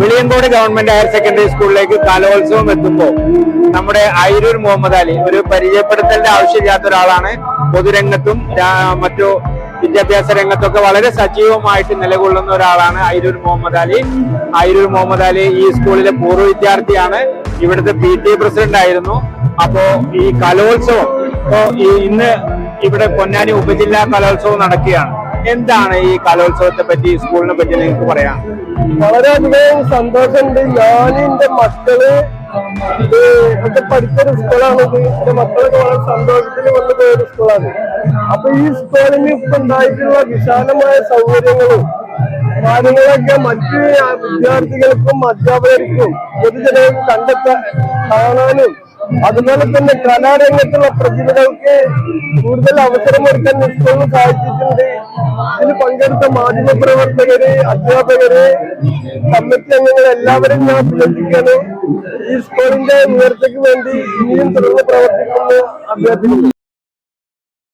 Viliyancode government higher secondary സ്കൂളിലേക്ക് കലോത്സവം എത്തുമ്പോൾ നമ്മുടെ ഐരൂർ മുഹമ്മദ് അലി ഒരു പരിചയപ്പെടുത്തലിന്റെ ആവശ്യമില്ലാത്ത ഒരാളാണ്. പൊതുരംഗത്തും മറ്റു വിദ്യാഭ്യാസ രംഗത്തൊക്കെ വളരെ സജീവമായിട്ട് നിലകൊള്ളുന്ന ഒരാളാണ് ഐരൂർ മുഹമ്മദ് അലി. ഐരൂർ മുഹമ്മദ് അലി ഈ സ്കൂളിലെ പൂർവ വിദ്യാർത്ഥിയാണ്. ഇവിടുത്തെ പി ടി പ്രസിഡന്റ് ആയിരുന്നു. അപ്പോ ഈ കലോത്സവം ഇപ്പോ ഇന്ന് ഇവിടെ പൊന്നാനി ഉപജില്ലാ കലോത്സവം നടക്കുകയാണ്. എന്താണ് ഈ കലോത്സവത്തെ പറ്റി സ്കൂളിനെ പറ്റി നിങ്ങൾക്ക് പറയാം വളരെയധികം സന്തോഷമുണ്ട്. ഞാൻ എന്റെ മക്കൾ ഇത് എന്റെ പഠിച്ചൊരു സ്കൂളാണിത് എന്റെ മക്കളൊക്കെ വളരെ സന്തോഷത്തിൽ വന്നു പോയൊരു സ്കൂളാണ്. അപ്പൊ ഈ സ്കൂളിന് ഇപ്പൊ ഉണ്ടായിട്ടുള്ള വിശാലമായ സൗകര്യങ്ങളും കാര്യങ്ങളൊക്കെ മറ്റ് വിദ്യാർത്ഥികൾക്കും അധ്യാപകർക്കും പൊതുജനങ്ങൾക്ക് കണ്ടെത്താൻ കാണാനും അതുപോലെ തന്നെ കലാരംഗത്തുള്ള പ്രതിഭകൾക്ക് കൂടുതൽ അവസരമൊരുക്കാൻ സ്കൂളിന് സാധിച്ചിട്ടുണ്ട്. പങ്കെടുത്ത മാധ്യമ പ്രവർത്തകര് അധ്യാപകര് കമ്മിറ്റി അംഗങ്ങൾ എല്ലാവരും ഞാൻ അഭിനന്ദിക്കാനും ഈ സ്കൂളിന്റെ ഉയർച്ചയ്ക്ക് വേണ്ടി ഇനിയും തുടർന്ന് പ്രവർത്തിക്കുന്നു അഭ്യർത്ഥിക്കുന്നു.